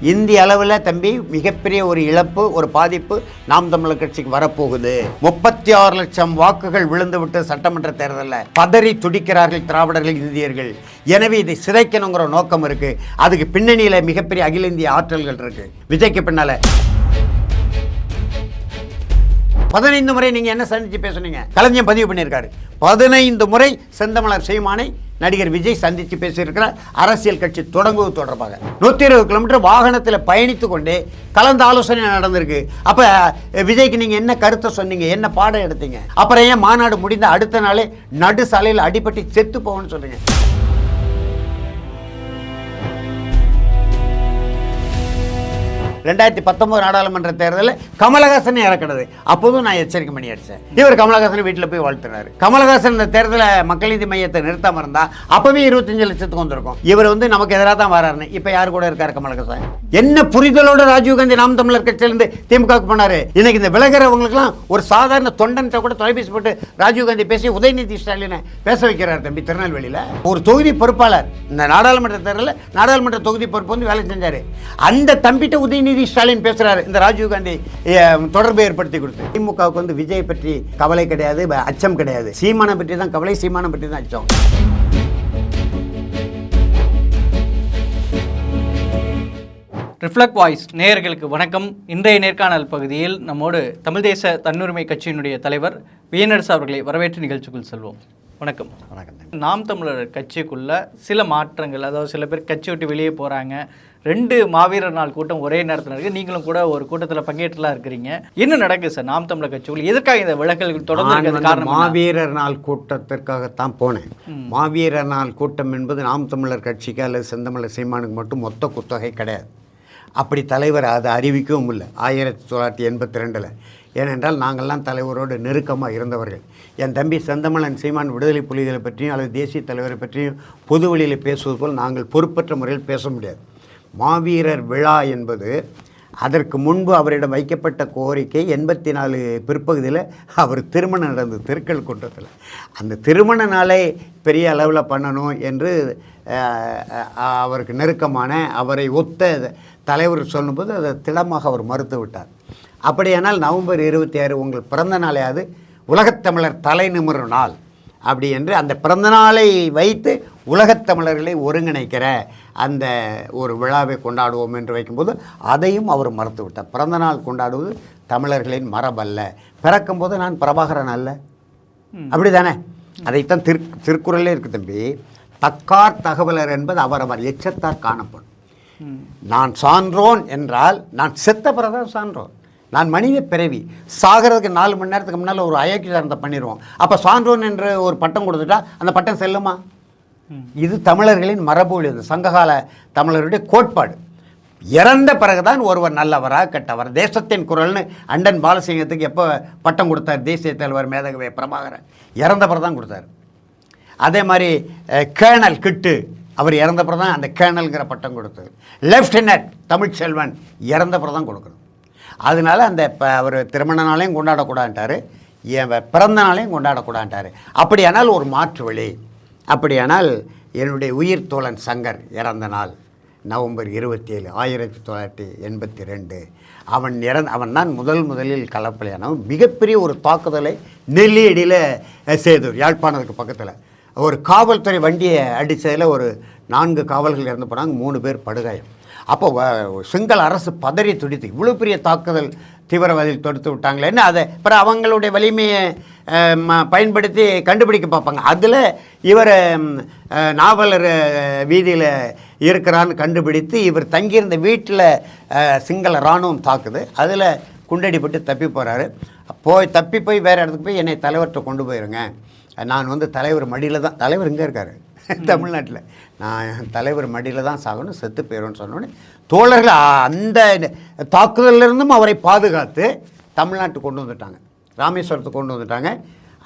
இந்திய அளவில் தம்பி மிகப்பெரிய ஒரு இழப்பு ஒரு பாதிப்பு நாம் தமிழர் கட்சிக்கு வரப்போகுது. முப்பத்தி ஆறு லட்சம் வாக்குகள் விழுந்துவிட்டு சட்டமன்ற தேர்தலில் பதறி துடிக்கிறார்கள் திராவிடர்கள் இந்தியர்கள். எனவே இதை சிதைக்கணுங்கிற நோக்கம் இருக்கு. அதுக்கு பின்னணியில் மிகப்பெரிய அகில இந்திய ஆற்றல்கள் இருக்கு. விஜய்க்கு பின்னால பதினைந்து முறை நீங்கள் என்ன சந்தித்து பேசுனீங்க? கலைஞர் பதிவு பண்ணியிருக்காரு. பதினைந்து முறை செந்தமலர் செய்மானை நடிகர் விஜய் சந்தித்து பேசியிருக்கிறார். அரசியல் கட்சி தொடங்குவது தொடர்பாக. நூற்றி இருபது கிலோமீட்டர் வாகனத்தில் பயணித்து கொண்டே கலந்து ஆலோசனை நடந்திருக்கு. அப்போ விஜய்க்கு நீங்கள் என்ன கருத்தை சொன்னீங்க? என்ன பாடம் எடுத்தீங்க? அப்புறம் ஏன் மாநாடு முடிந்த அடுத்த நாளே நடு சாலையில் அடிபட்டு செத்து போகணும்னு சொல்றீங்க. ரெண்டாயிரத்தி பத்தொன்பது நாடாளுமன்ற தேர்தலில் கமலஹாசனை இறக்கினது. அப்போதும் நான் எச்சரிக்கை பண்ணி அடித்தேன் இவர் கமலஹாசன் வீட்டில் போய் வாழ்த்துனாரு. கமலஹாசன் இந்த தேர்தலை மக்கள் நீதி மையத்தை நிறுத்தாம இருந்தா அப்பவே இருபத்தஞ்சு லட்சத்துக்கு வந்திருக்கும். இவர் வந்து நமக்கு எதிராக தான் வராருன்னு. இப்போ யார் கூட இருக்காரு கமலஹாசன்? என்ன புரிதலோட ராஜீவ்காந்தி நாம் தமிழர் கட்சியிலிருந்து திமுகவுக்கு போனாரு? இன்னைக்கு இந்த விலகிறவங்களுக்குலாம் ஒரு சாதாரண தொண்டன் கூட தொலைபேசி போட்டு ராஜீவ்காந்தி பேசி உதயநிதி ஸ்டாலினை பேச வைக்கிறார் தம்பி திருநெல்வேலியில். ஒரு தொகுதி பொறுப்பாளர். இந்த நாடாளுமன்ற தேர்தலில் நாடாளுமன்ற தொகுதி பொறுப்பு வந்து வேலை செஞ்சார். அந்த தம்பிட்ட உதயநிதி ஸ்டாலின் பேசுறாரு. இந்த ராஜீவ்காந்தி தொடர்பை ஏற்படுத்தி கொடுத்து. திமுகவுக்கு வந்து விஜய் பற்றி கவலை கிடையாது அச்சம் கிடையாது. சீமானை பற்றி தான் கவலை சீமானை பற்றி தான் அச்சம். ரிஃப்ளெக்ட் வாய்ஸ் நேயர்களுக்கு வணக்கம். இன்றைய நேர்காணல் பகுதியில் நம்மோடு தமிழ் தேச தன்னுரிமை கட்சியினுடைய தலைவர் வியனரசு அவர்களை வரவேற்று நிகழ்ச்சிக்குள் செல்வோம். வணக்கம். வணக்கம். நாம் தமிழர் கட்சிக்குள்ள சில மாற்றங்கள் அதாவது சில பேர் கட்சி விட்டு வெளியே போறாங்க. ரெண்டு மாவீரர் நாள் கூட்டம் ஒரே நேரத்தில் இருக்கு நீங்களும் கூட ஒரு கூட்டத்தில் பங்கேற்றுலாம் இருக்கிறீங்க. என்ன நடக்குது சார்? நாம் தமிழர் கட்சிக்குள்ள எதற்காக இந்த விலகல் தொடர்ந்து காரணம்? மாவீரர் நாள் கூட்டத்திற்காகத்தான் போனேன். மாவீரர் நாள் கூட்டம் என்பது நாம் தமிழர் கட்சிக்கு அல்லது செந்தமிழர் சீமானுக்கு மட்டும் மொத்த குத்தகை கிடையாது. அப்படி தலைவர் அதை அறிவிக்கவும் இல்லை. ஆயிரத்தி தொள்ளாயிரத்தி எண்பத்தி ரெண்டில் ஏனென்றால் நாங்கள்லாம் தலைவரோடு நெருக்கமாக இருந்தவர்கள். என் தம்பி செந்தமிழன் சீமான் விடுதலை புலிகளை பற்றியும் அல்லது தேசிய தலைவரை பற்றியும் பொது வழியில் பேசுவது போல் நாங்கள் பொறுப்பற்ற முறையில் பேச முடியாது. மாவீரர் விழா என்பது அதற்கு முன்பு அவரிடம் வைக்கப்பட்ட கோரிக்கை எண்பத்தி நாலு பிற்பகுதியில் அவர் திருமணம் நடந்தது திருக்கல் கூட்டத்தில் அந்த திருமண நாளை பெரிய அளவில் பண்ணணும் என்று அவருக்கு நெருக்கமான அவரை ஒத்த தலைவர் சொல்லும்போது அதை திடமாக அவர் மறுத்து விட்டார். அப்படியானால் நவம்பர் இருபத்தி ஆறு உங்கள் பிறந்த நாளையாவது உலகத்தமிழர் தலை நிமிரும் நாள். அப்படி என்று அந்த பிறந்த நாளை வைத்து உலகத் தமிழர்களை ஒருங்கிணைக்கிற அந்த ஒரு விழாவை கொண்டாடுவோம் என்று வைக்கும்போது அதையும் அவர் மறுத்து விட்டார் பிறந்த நாள் கொண்டாடுவது தமிழர்களின் மரபல்ல. பிறக்கும்போது நான் பிரபாகரன் அல்ல. அப்படிதானே? அதைத்தான் திரு திருக்குறளே இருக்கு தம்பி. தக்கார் தகவலர் என்பது அவரவர் எச்சத்தார் காணப்படும். நான் சான்றோன் என்றால் நான் செத்த பிறதான் சான்றோன். நான் மனித பிறவி. சாகிறதுக்கு நாலு மணி நேரத்துக்கு முன்னால் ஒரு அயோக்கிய சார்ந்த பண்ணிடுவோம் அப்போ சான்றோன் என்று ஒரு பட்டம் கொடுத்துட்டா அந்த பட்டம் செல்லுமா? இது தமிழர்களின் மரபு இது சங்ககால தமிழருடைய கோட்பாடு. இறந்த பிறகுதான் ஒருவர் நல்லவரா கெட்டவர். தேசத்தின் குரல்னு அண்டன் பாலசிங்கத்துக்கு எப்போ பட்டம் கொடுத்தார் தேசிய தலைவர் மேதகவே பிரபாகரன்? இறந்த பிறகு தான் கொடுத்தாரு. அதே மாதிரி அஹ், கேர்னல் கிட்டு அவர் இறந்த பிறகு தான் அந்த கேர்னல்ங்கிற பட்டம் கொடுத்தது. லெஃப்டினன்ட் தமிழ்ச்செல்வன் இறந்த பிறகு தான் கொடுக்கணும். அதனால அந்த இப்போ அவர் திருமண நாளையும் கொண்டாடக்கூடாதுன்ட்டார் என் பிறந்த நாளையும் கொண்டாடக்கூடாதுன்ட்டார். அப்படியானால் ஒரு மாற்று வழி. அப்படியானால் என்னுடைய உயிர் தோழன் சங்கர் இறந்த நாள் நவம்பர் இருபத்தி ஏழு ஆயிரத்தி தொள்ளாயிரத்தி எண்பத்தி ரெண்டு அவன் இறந்த அவன் தான் முதல் முதலில் கலப்பலையானவன் மிகப்பெரிய ஒரு தாக்குதலை நெல்லியடியில் செய்தவர் யாழ்ப்பாணத்துக்கு பக்கத்தில். ஒரு காவல்துறை வண்டியை அடித்ததில் ஒரு நான்கு காவல்கள் இறந்து போனாங்க மூணு பேர் படுகாயம். அப்போ வ- சிங்கள அரசு பதறி துடித்து இவ்வளோ பெரிய தாக்குதல் தீவிரவாதிகள் தொடுத்து விட்டாங்களேன்னு அதை அப்புறம் அவங்களுடைய வலிமையை பயன்படுத்தி கண்டுபிடிக்க பார்ப்பாங்க. அதில் இவர் நாவலர் வீதியில் இருக்கிறான்னு கண்டுபிடித்து இவர் தங்கியிருந்த வீட்டில் சிங்கள இராணுவம் தாக்குது. அதில் குண்டடிப்பட்டு தப்பி போகிறாரு போய் தப்பி போய் வேறு இடத்துக்கு போய் என்னை தலைவர்கிட்ட கொண்டு போயிருங்க. நான் வந்து தலைவர் மடியில் தான் தலைவர் இங்கே இருக்கார் தமிழ்நாட்டில். நான் தலைவர் மடியில் தான் சாகணும் செத்து போயிடும்னு சொன்னோடனே தோழர்கள் அந்த தாக்குதலிருந்தும் அவரை பாதுகாத்து தமிழ்நாட்டுக்கு கொண்டு வந்துட்டாங்க. ராமேஸ்வரத்துக்கு கொண்டு வந்துட்டாங்க.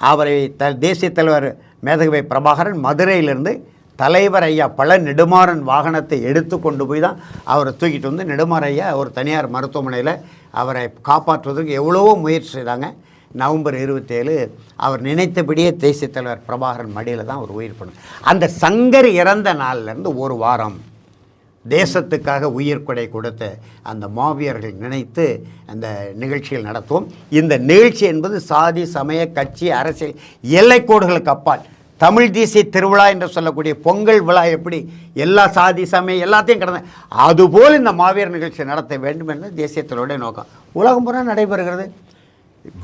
அவரை த தேசிய தலைவர் மேதகவை பிரபாகரன் மதுரையிலிருந்து தலைவர் ஐயா பல நெடுமாறன் வாகனத்தை எடுத்து கொண்டு போய் தான் அவரை தூக்கிட்டு வந்து நெடுமாற ஐயா ஒரு தனியார் மருத்துவமனையில் அவரை காப்பாற்றுவதற்கு எவ்வளவோ முயற்சி செய்தாங்க. நவம்பர் இருபத்தேழு அவர் நினைத்தபடியே தேசிய தலைவர் பிரபாகரன் மடியில் தான் அவர் உயிர் பண்ணார் அந்த சங்கர் இறந்த நாள்லேருந்து ஒரு வாரம் தேசத்துக்காக உயிர் கொடை கொடுத்த அந்த மாவீரர்கள் நினைத்து அந்த நிகழ்ச்சிகள் நடத்துவோம். இந்த நிகழ்ச்சி என்பது சாதி சமய கட்சி அரசியல் எல்லைக்கோடுகளுக்கு அப்பால். தமிழ் தேசிய திருவிழா என்று சொல்லக்கூடிய பொங்கல் விழா எப்படி எல்லா சாதி சமயம் எல்லாத்தையும் கடந்த அதுபோல் இந்த மாவீரர் நிகழ்ச்சி நடத்த வேண்டும் என்று தேசியத்தினுடைய நோக்கம். உலகம் பூரா நடைபெறுகிறது.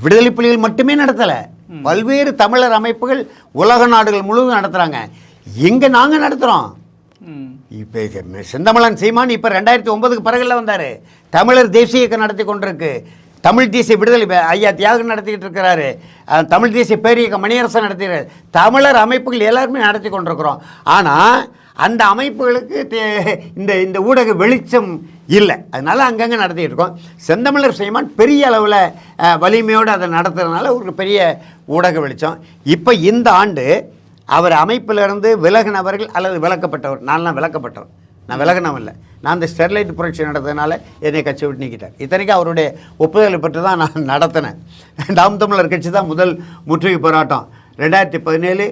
விடுதலை புலிகள் மட்டுமே நடத்தலை. பல்வேறு தமிழர் அமைப்புகள் உலக நாடுகள் முழுவதும் நடத்துகிறாங்க இங்கே நாங்கள் நடத்துகிறோம் இப்போ செந்தமலன் சீமான் இப்போ ரெண்டாயிரத்தி ஒன்பதுக்கு பிறகுல வந்தார். தமிழர் தேசிய இயக்கம் நடத்தி கொண்டிருக்கு. தமிழ் தேசிய விடுதலை ஐயா தியாகம் நடத்திக்கிட்டு இருக்கிறாரு. தமிழ் தேசிய பேரியக்கம் மணியரசன் நடத்துகிறார் தமிழர் அமைப்புகள் எல்லாருமே நடத்தி கொண்டிருக்கிறோம். ஆனால் அந்த அமைப்புகளுக்கு தே- இந்த இந்த ஊடக வெளிச்சம் இல்லை. அதனால் அங்கங்கே நடத்திட்டு இருக்கோம். செந்தமிழர் சீமான் பெரிய அளவில் வலிமையோடு அதை நடத்துறதுனால ஒரு பெரிய ஊடக வெளிச்சம். இப்போ இந்த ஆண்டு அவர் அமைப்பிலிருந்து விலகினவர்கள் அல்லது விலக்கப்பட்டவர். நான்லாம் விலக்கப்பட்டவர். நான் விலகினவன் இல்லை நான் இந்த ஸ்டெர்லைட் புரட்சி நடத்ததுனால என்னை கட்சி விட்டு நீக்கிட்டார். இத்தனைக்கும் அவருடைய ஒப்புதலை பெற்று தான் நான் நடத்தினேன். நாம் தமிழர் கட்சி தான் முதல் முற்றுகை போராட்டம். ரெண்டாயிரத்தி பதினேழு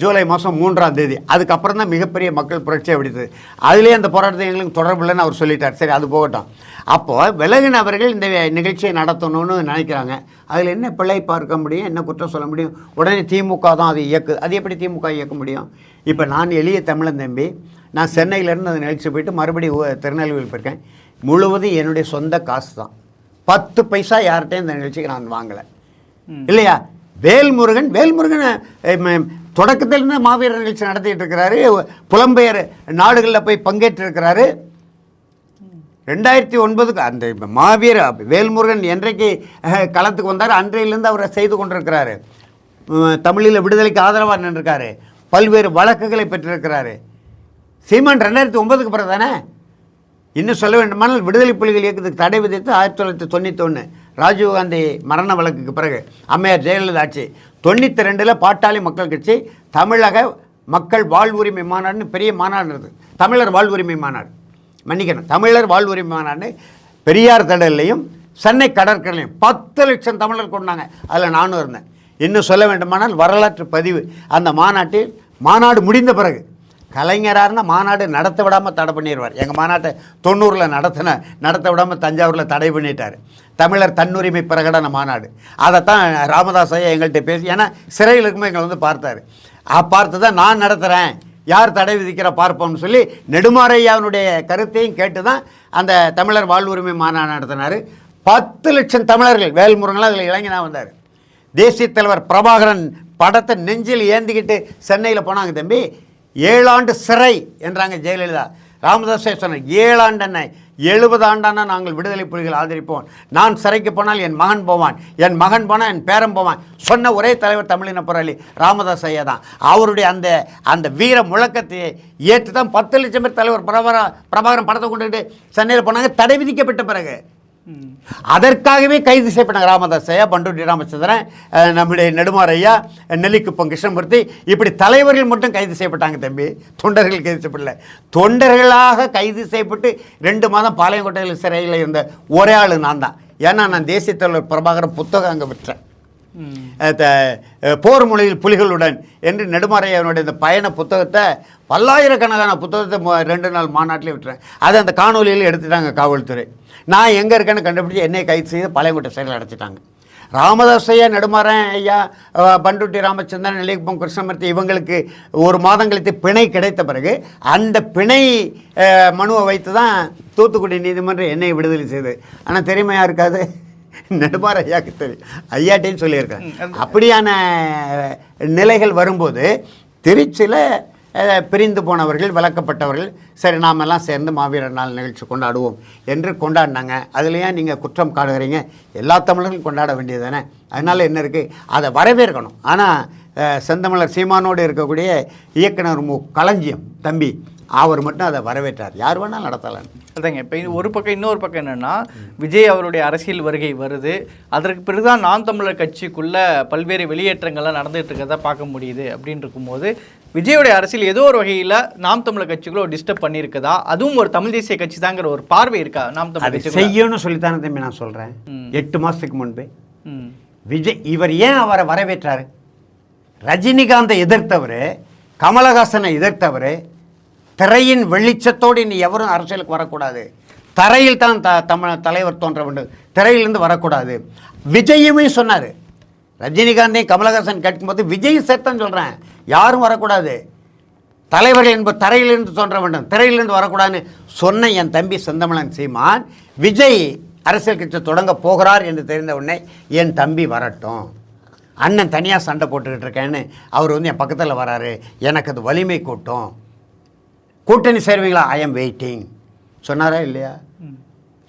ஜூலை மாதம் மூன்றாம் தேதி. அதுக்கப்புறம் தான் மிகப்பெரிய மக்கள் புரட்சியை வெடித்தது. அதுலேயே அந்த போராட்டத்தை எங்களுக்கு தொடர்பு இல்லைன்னு அவர் சொல்லிட்டார். சரி அது போகட்டும். அப்போது விலகினவர்கள் இந்த நிகழ்ச்சியை நடத்தணும்னு நினைக்கிறாங்க. அதில் என்ன பிழை பார்க்க முடியும்? என்ன குற்றம் சொல்ல முடியும்? உடனே திமுக தான் அது இயக்கு அது எப்படி திமுக இயக்க முடியும்? இப்போ நான் எளிய தமிழன் தம்பி. நான் சென்னையிலேருந்து அந்த நிகழ்ச்சி போயிட்டு மறுபடியும் திருநெல்வேலி போயிருக்கேன். முழுவதும் என்னுடைய சொந்த காசு தான். பத்து பைசா யார்கிட்டையும் இந்த நிகழ்ச்சிக்கு நான் வாங்கலை. இல்லையா? வேல்முருகன் வேல்முருகன் தொடக்கத்தில் ம- தொடக்கத்திலிருந்து மாவீரர் நிகழ்ச்சி நடத்திட்டு இருக்கிறாரு. புலம்பெயர் நாடுகளில் போய் பங்கேற்றிருக்கிறாரு ரெண்டாயிரத்தி ஒன்பதுக்கு அந்த மாவீர வேல்முருகன் என்றைக்கு களத்துக்கு வந்தார் அன்றையிலிருந்து அவரை செய்து கொண்டிருக்கிறாரு. தமிழில் விடுதலைக்கு ஆதரவாக நின்றிருக்காரு. பல்வேறு வழக்குகளை பெற்றிருக்கிறாரு. சீமான் ரெண்டாயிரத்தி ஒன்பதுக்கு பிறகு தானே இன்னும் சொல்ல வேண்டுமானால் விடுதலை புலிகள் இயக்கத்துக்கு தடை விதித்து ஆயிரத்தி தொள்ளாயிரத்தி தொண்ணூற்றி ஒன்று ராஜீவ்காந்தி மரண வழக்குக்கு பிறகு அம்மையார் ஜெயலலிதா ஆட்சி. தொண்ணூற்றி ரெண்டில் பாட்டாளி மக்கள் கட்சி தமிழக மக்கள் வாழ்வுரிமை மாநாடுன்னு பெரிய மாநாடு தமிழர் வாழ்வுரிமை மாநாடு. மன்னிக்கணும் தமிழர் வாழ்வுரிமை மாநாடுன்னு பெரியார் திடல்லையும் சென்னை கடற்கரையிலையும் பத்து லட்சம் தமிழர் கொண்டாங்க. அதில் நானும் இருந்தேன். இன்னும் சொல்ல வேண்டுமானால் வரலாற்று பதிவு. அந்த மாநாட்டில் மாநாடு முடிந்த பிறகு கலைஞராருன்னா மாநாடு நடத்த விடாமல் தடை பண்ணிடுவார் எங்கள் மாநாட்டை தொண்ணூறில் நடத்தின நடத்த விடாமல் தஞ்சாவூரில் தடை பண்ணிட்டார். தமிழர் தன்னுரிமை பிரகடன மாநாடு. அதைத்தான் ராமதாஸ் ஐயா எங்கள்கிட்ட பேசி ஏன்னா சிறையில் இருக்கும்போது எங்களை வந்து பார்த்தாரு. பார்த்து தான் நான் நடத்துகிறேன் யார் தடை விதிக்கிற பார்ப்போம்னு சொல்லி நெடுமாறையாவினுடைய கருத்தையும் கேட்டு தான் அந்த தமிழர் வாழ்வுரிமை மாநாடு நடத்தினார். பத்து லட்சம் தமிழர்கள் வேல்முருகன்லாம் அதில் இளைஞனாக வந்தார். தேசிய தலைவர் பிரபாகரன் படத்தை நெஞ்சில் ஏந்திக்கிட்டு சென்னையில் போனாங்க தம்பி. ஏழாண்டு சிறை என்றாங்க ஜெயலலிதா. ராமதாஸே சொன்னார் ஏழாண்டு என்ன எழுபது ஆண்டான நாங்கள் விடுதலை புலிகள் ஆதரிப்போம். நான் சிறைக்கு போனால் என் மகன் போவான் என் மகன் போனால் என் பேரன் போவான். சொன்ன ஒரே தலைவர் தமிழின போராளி ராமதாஸ் ஐயா தான். அவருடைய அந்த அந்த வீர முழக்கத்தை ஏற்று தான் பத்து லட்சம் பேர் தலைவர் பிரபாகர பிரபாகரன் படத்தை கொண்டுகிட்டு சென்னையில் போனாங்க. தடை விதிக்கப்பட்ட பிறகு அதற்காகவே கைது செய்யப்பட்டாங்க ராமதாஸ் ஐயா பண்டுட்டி ராமச்சந்திரன் நம்முடைய நெடுமார் ஐயா நெல்லிக்குப்பம் கிருஷ்ணமூர்த்தி இப்படி தலைவர்கள் மட்டும் கைது செய்யப்பட்டாங்க தம்பி. தொண்டர்கள் கைது செய்யப்படல. தொண்டர்களாக கைது செய்யப்பட்டு ரெண்டு மாதம் பாளையங்கோட்டையில் சிறையில் இருந்த ஒரே ஆள் நான் தான். ஏன்னா நான் தேசிய தலைவர் பிரபாகரன் புத்தகம் அங்கே விற்றேன் போர் மொழியில் புலிகளுடன் என்று நெடுமாறையனுடைய இந்த பயண புத்தகத்தை பல்லாயிரக்கணக்கான புத்தகத்தை ரெண்டு நாள் மாநாட்டிலே விட்டுறேன். அதை அந்த காணொலியில் எடுத்துட்டாங்க காவல்துறை. நான் எங்கே இருக்கேன்னு கண்டுபிடிச்சு என்னை கைது செய்து பழையங்கோட்டை சிறையில் அடைச்சிட்டாங்க. ராமதாஸ் ஐயா நெடுமாறன் ஐயா பண்டுட்டி ராமச்சந்திரன் நெல்லிக்குப்பம் கிருஷ்ணமூர்த்தி இவங்களுக்கு ஒரு மாதம் கழித்து பிணை கிடைத்த பிறகு அந்த பிணை மனுவை வைத்து தான் தூத்துக்குடி நீதிமன்றம் என்னை விடுதலை செய்தது. ஆனால் தெரியுமையா இருக்காது நெடுமாற ஐயாக்கு தெரியும். ம், அது- அப்படியான நிலைகள் வரும்போது திருச்சியில் பிரிந்து போனவர்கள் விளக்கப்பட்டவர்கள் சரி நாமெல்லாம் சேர்ந்து மாவீரர் நாள் நிகழ்ச்சி கொண்டாடுவோம் என்று கொண்டாடினாங்க. அதுலேயே நீங்கள் குற்றம் காடுகிறீங்க எல்லா தமிழர்களும் கொண்டாட வேண்டியது தானே அதனால் என்ன இருக்குது அதை வரவேற்கணும். ஆனால் செந்தமிழர் சீமானோடு இருக்கக்கூடிய இயக்குனர் மு. களஞ்சியம் தம்பி அவர் மட்டும் அதை வரவேற்றார். யார் வேணாலும் நடத்தலாம். அதாங்க இப்போ ஒரு பக்கம் இன்னொரு பக்கம் என்னன்னா விஜய் அவருடைய அரசியல் வருகை வருது. அதற்கு பிறகுதான் நாம் தமிழர் கட்சிக்குள்ள பல்வேறு வெளியேற்றங்கள்லாம் நடந்துட்டு இருக்கிறத பார்க்க முடியுது அப்படின்னு இருக்கும்போது விஜயோடைய அரசியல் ஏதோ ஒரு வகையில் நாம் தமிழர் கட்சிக்குள்ள டிஸ்டர்ப் பண்ணியிருக்குதா? அதுவும் ஒரு தமிழ் தேசிய கட்சி தாங்கிற ஒரு பார்வை இருக்கா நாம் கட்சிக்குள்ள? செய்யணும்னு சொல்லித்தானே தம்பி நான் சொல்கிறேன். எட்டு மாதத்துக்கு முன்பே. விஜய் இவர் ஏன் அவரை வரவேற்றாரு? ரஜினிகாந்தை எதிர்த்தவர் கமலஹாசனை எதிர்த்தவர் திரையின் வெளிச்சத்தோடு இனி எவரும் அரசியலுக்கு வரக்கூடாது. தரையில் தான் த தமிழ தலைவர் தோன்ற வேண்டும். திரையிலிருந்து வரக்கூடாது. விஜயுமே சொன்னார். ரஜினிகாந்தையும் கமலஹாசன் கேட்கும்போது விஜய் சேர்த்தன்னு சொல்கிறேன் யாரும் வரக்கூடாது. தலைவர்கள் என்பது தரையிலிருந்து தோன்ற வேண்டும். திரையிலிருந்து வரக்கூடாதுன்னு சொன்ன என் தம்பி செந்தமிழன் சீமான் விஜய் அரசியல் கட்சி தொடங்க போகிறார் என்று தெரிந்த உடனே என் தம்பி வரட்டும். அண்ணன் தனியாக சண்டை போட்டுக்கிட்டு இருக்கேன்னு அவர் வந்து என் பக்கத்தில் வராரு. எனக்கு அது வலிமை கூட்டும். கூட்டணி சேர்வீங்களா? ஐ எம் வெயிட்டிங் சொன்னாரா இல்லையா?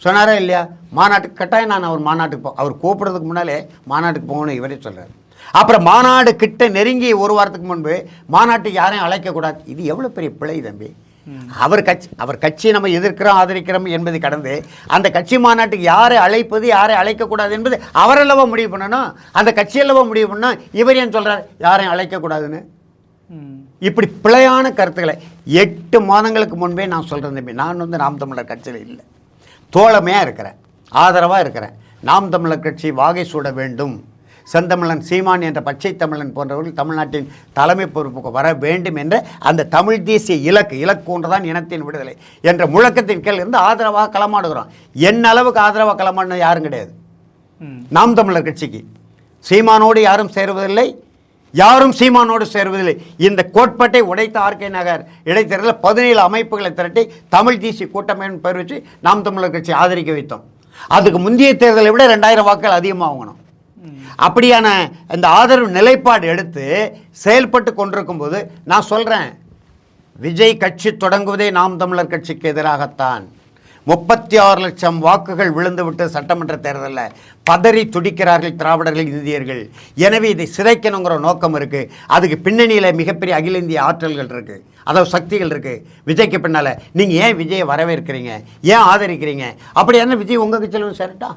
சொன்னாரா இல்லையா? மாநாட்டுக்கு கட்டாயம் நான் அவர் மாநாட்டுக்கு போ அவர் கூப்பிடுறதுக்கு முன்னாலே மாநாட்டுக்கு போகணும் இவரே சொல்கிறார் அப்புறம் மாநாடு கிட்ட நெருங்கி ஒரு வாரத்துக்கு முன்பு மாநாட்டுக்கு யாரையும் அழைக்கக்கூடாது. இது எவ்வளோ பெரிய பிழை தம்பி. அவர் கட்சி அவர் கட்சியை நம்ம எதிர்க்கிறோம் ஆதரிக்கிறோம் என்பதை கடந்து அந்த கட்சி மாநாட்டுக்கு யாரை அழைப்பது யாரை அழைக்கக்கூடாது என்பது அவரெல்லவா முடிவு பண்ணணும். அந்த கட்சியல்லவா முடிவு பண்ணணும் இவர் ஏன் சொல்கிறார் யாரையும் அழைக்கக்கூடாதுன்னு. இப்படி பிழையான கருத்துக்களை எட்டு மாதங்களுக்கு முன்பே நான் சொல்கிறேன் தம்பி. நான் வந்து நாம் தமிழர் கட்சியில் இல்லை. தோழமையாக இருக்கிறேன். ஆதரவாக இருக்கிறேன். நாம் தமிழர் கட்சி வாகை சூட வேண்டும். செந்தமிழன் சீமான் என்ற பச்சை தமிழன் போன்றவர்கள் தமிழ்நாட்டின் தலைமை பொறுப்புக்கு வர வேண்டும் என்ற அந்த தமிழ் தேசிய இலக்கு இலக்கு ஒன்றுதான் இனத்தின் விடுதலை என்ற முழக்கத்தின் கீழ் இருந்து ஆதரவாக களமாடுகிறோம். என் அளவுக்கு ஆதரவாக களமாடினது யாரும் கிடையாது. நாம் தமிழர் கட்சிக்கு. சீமானோடு யாரும் சேருவதில்லை. யாரும் சீமானோடு சேருவதில்லை. இந்த கோட்பாட்டை உடைத்த ஆர்கே நகர் இடைத்தேர்தலில் பதினேழு அமைப்புகளை திரட்டி தமிழ் தேசிய கூட்டமைப்பு பெயர் வச்சு நாம் தமிழர் கட்சி ஆதரிக்க வைத்தோம். அதுக்கு முந்தைய தேர்தலை விட ரெண்டாயிரம் வாக்குகள் அதிகமாக வாங்கணும் அப்படியான இந்த ஆதரவு நிலைப்பாடு எடுத்து செயல்பட்டு கொண்டிருக்கும் போது நான் சொல்கிறேன் விஜய் கட்சி தொடங்குவதே நாம் தமிழர் கட்சிக்கு எதிராகத்தான். முப்பத்தி ஆறு லட்சம் வாக்குகள் விழுந்துவிட்டு சட்டமன்ற தேர்தலில் பதறி துடிக்கிறார்கள் திராவிடர்கள் இந்தியர்கள். எனவே இதை சிதைக்கணுங்கிற நோக்கம் இருக்குது அதுக்கு பின்னணியில் மிகப்பெரிய அகில இந்திய ஆற்றல்கள் இருக்குது அதாவது சக்திகள் இருக்குது விஜய்க்கு பின்னால் நீங்கள் ஏன் விஜயை வரவேற்கிறீங்க? ஏன் ஆதரிக்கிறீங்க? அப்படி என்ன விஜய் உங்கள் கட்சியில் சரிட்டா சேரட்டா?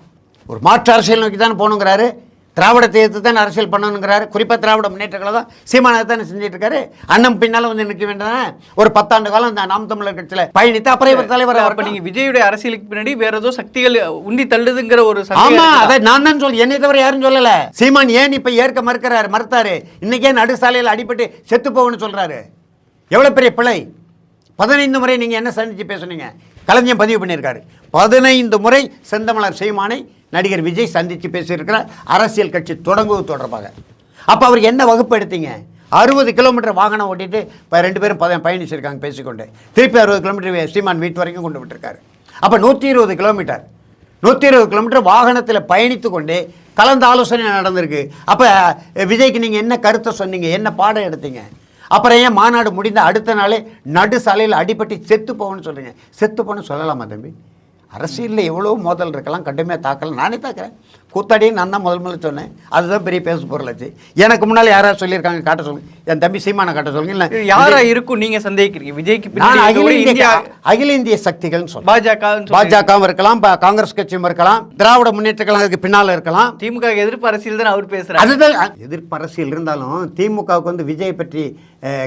ஒரு மாற்று அரசியல் நோக்கி தானே போகணுங்கிறாரு. திராவிடத்தை எதிர்த்து தான் அரசியல் பண்ணணுங்கிறாரு. குறிப்பாக திராவிட முன்னேற்றங்களை தான் சீமானதை தானே செஞ்சுட்டு இருக்காரு அண்ணன் பின்னால் வந்து நிற்க வேண்டியதானே ஒரு பத்தாண்டு காலம் இந்த நாம் தமிழர் கட்சியில் பயணித்து அப்புறம் இவர் தலைவர் அப்ப வரட்டும். நீங்க விஜயுடைய அரசியலுக்கு பின்னாடி வேற ஏதோ சக்திகள் உந்தி தள்ளுதுங்கிற ஒரு ஆமா சந்தேகம் இருக்குதா? அதை நான் தான் சொல்லி என்னை தவிர யாரும் சொல்லல. சீமான் ஏன் இப்ப ஏற்க மறுக்கிறாரு மறுத்தாரு? இன்னைக்கே நடு சாலையில் அடிபட்டு செத்து போகணும்னு சொல்றாரு. எவ்வளவு பெரிய பிழை? பதினைந்து முறை நீங்க என்ன சந்திச்சு பேசுனீங்க? கலைஞர் பதிவு பண்ணியிருக்காரு. பதினைந்து முறை செந்தமலர் சீமானை நடிகர் விஜய் சந்தித்து பேசியிருக்கிறார். அரசியல் கட்சி தொடங்குவது தொடர்பாக. அப்போ அவர் என்ன வகுப்பு எடுத்தீங்க? அறுபது கிலோமீட்டர் வாகனம் ஓட்டிட்டு இப்போ ரெண்டு பேரும் பத பயணிச்சிருக்காங்க பேசிக்கொண்டு. திருப்பி அறுபது கிலோமீட்டர் சீமான் வீட்டு வரைக்கும் கொண்டு விட்டுருக்காரு. அப்போ நூற்றி இருபது கிலோமீட்டர் நூற்றி இருபது கிலோமீட்டர் வாகனத்தில் பயணித்து கொண்டு கலந்து ஆலோசனை நடந்திருக்கு. அப்போ விஜய்க்கு நீங்கள் என்ன கருத்தை சொன்னீங்க? என்ன பாடம் எடுத்தீங்க? அப்புறம் ஏன் மாநாடு முடிந்த அடுத்த நாளே நடு சாலையில் அடிபட்டு செத்து போகணும்னு சொல்கிறீங்க செத்து போகணும்னு சொல்லலாமா தம்பி? அரசியலில் எவ்வளோ மோதல் இருக்கலாம் கடுமையாக தாக்கலாம் நானே தாக்குறேன் கூத்தாடியும் நான் தான் முதல் முதல்ல சொன்னேன். அதுதான் பெரிய பேசு பொருளாச்சு எனக்கு முன்னால் யாராவது சொல்லியிருக்காங்க காட்ட சொல்லுங்க. என் தம்பி சீமானை காட்ட சொல்லுங்க இல்லை இது யாரா இருக்கும் நீங்க சந்தேகிக்கிறீங்க? விஜய்க்கு நான் அகில இந்திய அகில இந்திய சக்திகள்னு சொல்றேன். பாஜக பாஜகவும் இருக்கலாம் காங்கிரஸ் கட்சியும் இருக்கலாம் திராவிட முன்னேற்ற கழகத்துக்கு பின்னால் இருக்கலாம். திமுக எதிர்ப்பு அரசியல் தான் அவர் பேசுறாரு. அதுதான் எதிர்ப்பு அரசியல் இருந்தாலும் திமுகவுக்கு வந்து விஜய் பற்றி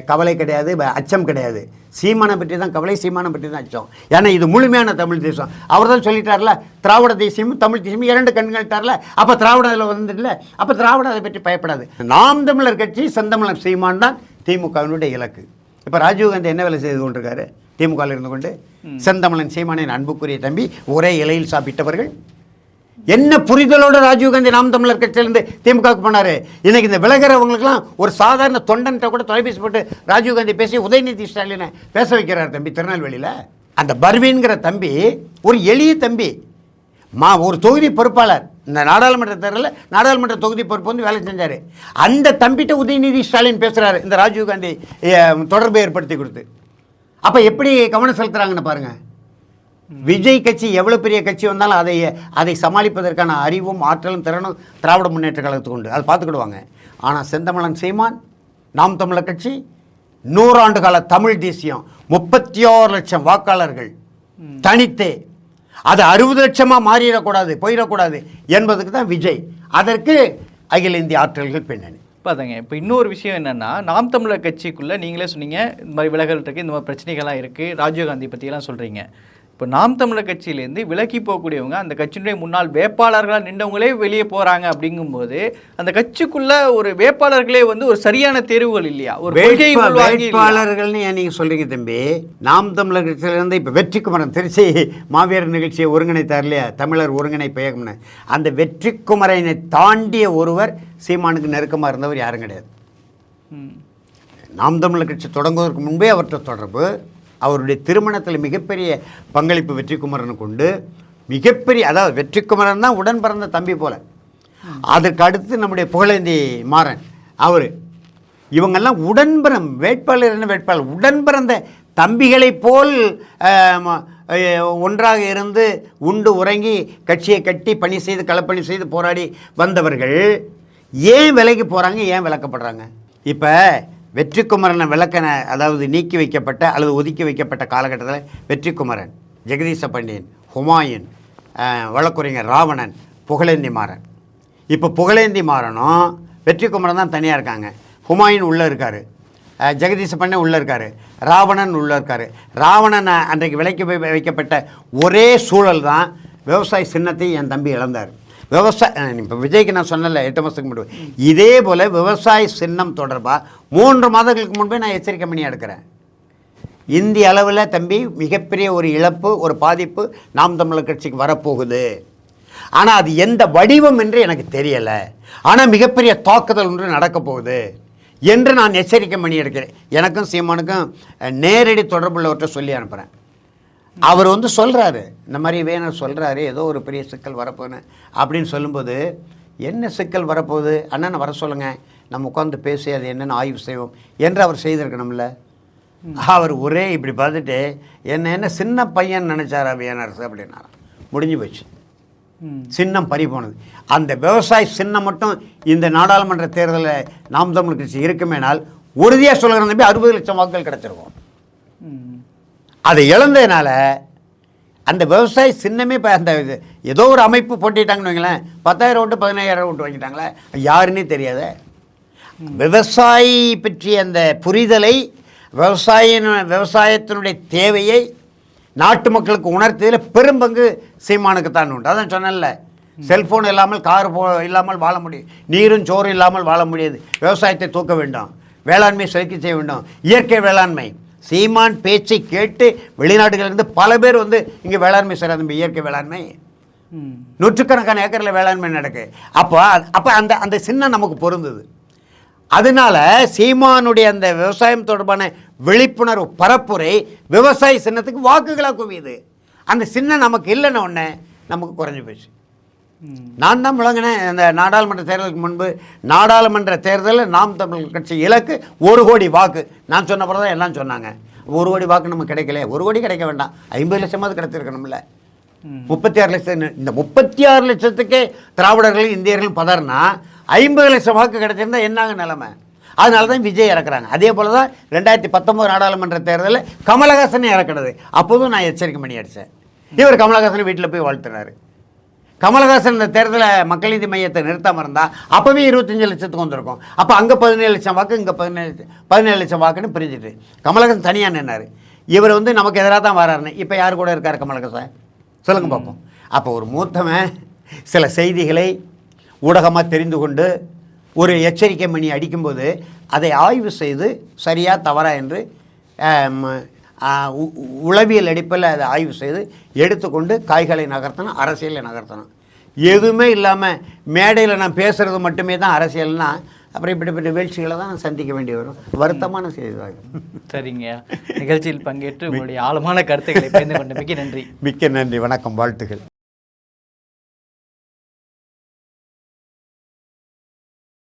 கவலை கிடையாது அச்சம் கிடையாது. சீமானை பற்றி தான் கவலை சீமானை பற்றி தான் அச்சம். ஏன்னா இது முழுமையான தமிழ் தேசம். அவர் தான் சொல்லிட்டார்ல திராவிட தேசியமும் தமிழ் தேசியமும் இரண்டு கண்கள்ட்டார்ல அப்போ திராவிட அதில் வந்துடல அப்போ திராவிட அதை பற்றி பயப்படாது. நாம் தமிழர் கட்சி செந்தமிழர் சீமான் தான் திமுகவினுடைய இலக்கு. இப்போ ராஜீவ்காந்தி என்ன வேலை செய்து கொண்டிருக்காரு? திமுகவில் இருந்து கொண்டு செந்தமிழன் சீமானின் அன்புக்குரிய தம்பி ஒரே இலையில் சாப்பிட்டவர்கள். என்ன புரிதலோட ராஜீவ்காந்தி நாம் தமிழர் கட்சியிலேருந்து திமுகவுக்கு போனாரு? இன்னைக்கு இந்த விலகிறவங்களுக்குலாம் ஒரு சாதாரண தொண்டன்ட்ட கூட தொலைபேசி போட்டு ராஜீவ்காந்தி பேசி உதயநிதி ஸ்டாலினை பேச வைக்கிறார் தம்பி திருநெல்வேலியில். அந்த பர்வீன்கிற தம்பி ஒரு எளிய தம்பி. மா ஒரு தொகுதி பொறுப்பாளர். இந்த நாடாளுமன்ற தேர்தலில் நாடாளுமன்ற தொகுதி பொறுப்பு வந்து வேலை செஞ்சார். அந்த தம்பிட்ட உதயநிதி ஸ்டாலின் பேசுகிறாரு இந்த ராஜீவ்காந்தி தொடர்பை ஏற்படுத்தி கொடுத்து. அப்போ எப்படி கவனம் செலுத்துறாங்கன்னு பாருங்கள் விஜய் கட்சி எவ்வளோ பெரிய கட்சி வந்தாலும் அதை அதை சமாளிப்பதற்கான அறிவும் ஆற்றலும் திறனும் திராவிட முன்னேற்ற கழகத்துக்கு உண்டு. அதை பார்த்துக்கிடுவாங்க. ஆனால் செந்தமிழன் சீமான் நாம் தமிழர் கட்சி நூறாண்டு கால தமிழ் தேசியம் முப்பத்தி ஆறு லட்சம் வாக்காளர்கள் தனித்தே அது அறுபது லட்சமாக மாறிடக்கூடாது போயிடக்கூடாது என்பதுக்கு தான் விஜய். அதற்கு அகில இந்திய ஆற்றல்கள் பின்னணி. பாருங்க இப்போ இன்னொரு விஷயம் என்னென்னா நாம் தமிழர் கட்சிக்குள்ளே நீங்களே சொன்னீங்க இந்த மாதிரி விலகல் இருக்குது இந்த மாதிரி பிரச்சனைகள்லாம் இருக்கு ராஜீவ்காந்தி பற்றியெல்லாம் சொல்றீங்க. இப்போ நாம் தமிழர் கட்சியிலேருந்து விலகி போகக்கூடியவங்க அந்த கட்சியினுடைய முன்னாள் வேட்பாளர்களாக நின்றவங்களே வெளியே போகிறாங்க அப்படிங்கும்போது அந்த கட்சிக்குள்ள ஒரு வேட்பாளர்களே வந்து ஒரு சரியான தேர்வுகள் இல்லையா? ஒரு? வேட்பாளர்கள்னு ஏன் நீங்கள் சொல்கிறீங்க தம்பி? நாம் தமிழர் கட்சியிலேருந்து இப்போ வெற்றி குமரன் திருச்சி மாவீரர் நிகழ்ச்சியை ஒருங்கிணைத்தார் இல்லையா? தமிழர் ஒருங்கிணைப்பு இயக்கம்னு அந்த வெற்றி குமரனை தாண்டிய ஒருவர் சீமானுக்கு நெருக்கமாக இருந்தவர் யாரும் கிடையாது. நாம் தமிழர் கட்சி தொடங்குவதற்கு முன்பே அவர்கிட்ட தொடர்பு. அவருடைய திருமணத்தில் மிகப்பெரிய பங்களிப்பு வெற்றி கொண்டு உண்டு மிகப்பெரிய அதாவது வெற்றிக்குமரன் தான் உடன் பிறந்த தம்பி போல. அதற்கு அடுத்து நம்முடைய புகழேந்தி மாறன் அவர். இவங்கெல்லாம் உடன்பிறம் வேட்பாளர் என்ன வேட்பாளர்? உடன் பிறந்த தம்பிகளைப் போல் ஒன்றாக இருந்து உண்டு உறங்கி கட்சியை கட்டி பணி செய்து களப்பணி செய்து போராடி வந்தவர்கள் ஏன் விலைக்கு போகிறாங்க ஏன் விளக்கப்படுறாங்க இப்போ வெற்றிக்குமரனை விளக்கன அதாவது நீக்கி வைக்கப்பட்ட அல்லது ஒதுக்கி வைக்கப்பட்ட காலகட்டத்தில் வெற்றிக்குமரன் ஜெகதீச பண்டியன் ஹுமாயூன் வழக்குரைஞர் ராவணன் புகழேந்தி மாறன். இப்போ புகழேந்தி மாறனும் வெற்றி குமரன் தான் தனியாக இருக்காங்க. ஹுமாயூன் உள்ளே இருக்கார். ஜெகதீச பண்ண உள்ளே இருக்கார். ராவணன் உள்ளே இருக்கார். ராவணன் அன்றைக்கு விலைக்கு வைக்கப்பட்ட ஒரே சூழல் தான் விவசாய சின்னத்தை என் தம்பி இழந்தார். விவசாய இப்போ விஜய்க்கு நான் சொன்னல எட்டு மாதத்துக்கு முன்னாடி இதே போல் விவசாய சின்னம் தொடர்பாக மூன்று மாதங்களுக்கு முன்பே நான் எச்சரிக்கை பண்ணி எடுக்கிறேன். இந்திய அளவில் தம்பி மிகப்பெரிய ஒரு இழப்பு ஒரு பாதிப்பு நாம் தமிழர் கட்சிக்கு வரப்போகுது. ஆனால் அது எந்த வடிவம் என்று எனக்கு தெரியலை. ஆனால் மிகப்பெரிய தாக்குதல் ஒன்று நடக்கப் போகுது என்று நான் எச்சரிக்கை பண்ணி எடுக்கிறேன். எனக்கும் சீமானுக்கும் நேரடி தொடர்புள்ளவற்றை சொல்லி அனுப்புகிறேன் அவர் வந்து சொல்கிறாரு இந்த மாதிரி வேணும் சொல்கிறாரு ஏதோ ஒரு பெரிய சிக்கல் வரப்போகுன்னு அப்படின்னு சொல்லும்போது என்ன சிக்கல் வரப்போகுது? அண்ணனை வர சொல்லுங்கள் நம்ம உட்காந்து பேசி அது என்னென்னு ஆய்வு செய்வோம். என்று அவர் செய்திருக்கணும்ல அவர் ஒரே இப்படி பார்த்துட்டு என்ன என்ன சின்ன பையன் நினச்சாரா வேணரசு? அப்படின்னாராம். முடிஞ்சு போச்சு. சின்னம் பறி போனது. அந்த விவசாய சின்னம் மட்டும் இந்த நாடாளுமன்ற தேர்தலில் நாம் தமிழ் கட்சி இருக்குமேனால் உறுதியாக சொல்கிறேன் தம்பி அறுபது லட்சம் வாக்குகள் கிடச்சிருக்கும். அதை இழந்ததுனால அந்த விவசாய சின்னமே இப்போ அந்த இது ஏதோ ஒரு அமைப்பு போட்டிட்டாங்கன்னு வைங்களேன். பத்தாயிரம் ஓட்டு பதினாயிரம் ஓட்டு வாங்கிட்டாங்களே. யாருன்னே தெரியாத. விவசாயி பற்றிய அந்த புரிதலை விவசாய விவசாயத்தினுடைய தேவையை நாட்டு மக்களுக்கு உணர்த்தியதில் பெரும்பங்கு சீமானுக்கு தான் உண்டு. அதான் சொன்னேன்ல. செல்ஃபோன் இல்லாமல் கார் போ இல்லாமல் வாழ முடியும் நீரும் சோறும் இல்லாமல் வாழ முடியாது. விவசாயத்தை தூக்க வேண்டும். வேளாண்மை செலுத்தி செய்ய வேண்டும். இயற்கை வேளாண்மை. சீமான் பேச்சை கேட்டு வெளிநாடுகளிலிருந்து பல பேர் வந்து இங்கே வேளாண்மை செய்கிறாங்க இயற்கை வேளாண்மை. நூற்றுக்கணக்கான ஏக்கரில் வேளாண்மை நடக்கு அப்போ அப்போ அந்த அந்த சின்னம் நமக்கு பொருந்தது அதனால சீமானுடைய அந்த விவசாயம் தொடர்பான விழிப்புணர்வு பரப்புரை விவசாய சின்னத்துக்கு வாக்குகளாக குவியுது அந்த சின்னம் நமக்கு இல்லைன்ன உடனே நமக்கு குறைஞ்சி போச்சு. நான் தான் முழங்கினேன் அந்த நாடாளுமன்ற தேர்தலுக்கு முன்பு நாடாளுமன்ற தேர்தலில் நாம் தமிழ் கட்சி இலக்கு ஒரு கோடி வாக்கு. நான் சொன்ன பிறகு தான் எல்லாம் சொன்னாங்க. ஒரு கோடி வாக்கு நமக்கு கிடைக்கல. ஒரு கோடி கிடைக்க வேண்டாம். ஐம்பது லட்சமாவது கிடைச்சிருக்கணும்ல முப்பத்தி ஆறு லட்சம் இந்த முப்பத்தி ஆறு லட்சத்துக்கே திராவிடர்களும் இந்தியர்களும் பதறினா ஐம்பது லட்சம் வாக்கு கிடைச்சிருந்தா என்னாங்க நிலைமை? அதனால தான் விஜய் இறக்குறாங்க. அதே போல தான் ரெண்டாயிரத்தி பத்தொம்போது நாடாளுமன்ற தேர்தலில் கமலஹாசனே இறக்குறது அப்போதும் நான் எச்சரிக்கை பண்ணி அடித்தேன் இவர் கமலஹாசனை வீட்டில் போய் வாழ்த்துனாரு கமலஹாசன் இந்த தேர்தலை மக்கள் நீதி மையத்தை நிறுத்தாமல் இருந்தால் அப்போவே இருபத்தஞ்சு லட்சத்துக்கு வந்திருக்கும். அப்போ அங்கே பதினேழு லட்சம் வாக்கு இங்கே பதினேழு பதினேழு லட்சம் வாக்குன்னு பிரிஞ்சுட்டு கமலஹாசன் தனியாக நின்னார். இவர் வந்து நமக்கு எதிராக தான் வராருன்னு. இப்போ யார் கூட இருக்கார் கமலஹாசன்? சொல்லுங்கள் பார்ப்போம் அப்போ ஒரு மூத்தவன் சில செய்திகளை ஊடகமாக தெரிந்து கொண்டு ஒரு எச்சரிக்கை மணி அடிக்கும்போது அதை ஆய்வு செய்து சரியா தவறா என்று உளவியல் அடிப்பில் அதை ஆய்வு செய்து எடுத்துக்கொண்டு காய்களை நகர்த்தணும் அரசியலை நகர்த்தணும். எதுவுமே இல்லாமல் மேடையில் நான் பேசுகிறது மட்டுமே தான் அரசியல்னா அப்புறம் இப்படிப்பட்ட வீழ்ச்சிகளை தான் நான் சந்திக்க வேண்டி வரும். வருத்தமான செய்தி தான் இது. சரிங்க. நிகழ்ச்சியில் பங்கேற்று உங்களுடைய ஆழமான கருத்துக்களை பகிர்ந்து கொண்டமைக்கு நன்றி. மிக்க நன்றி. வணக்கம். வாழ்த்துகள்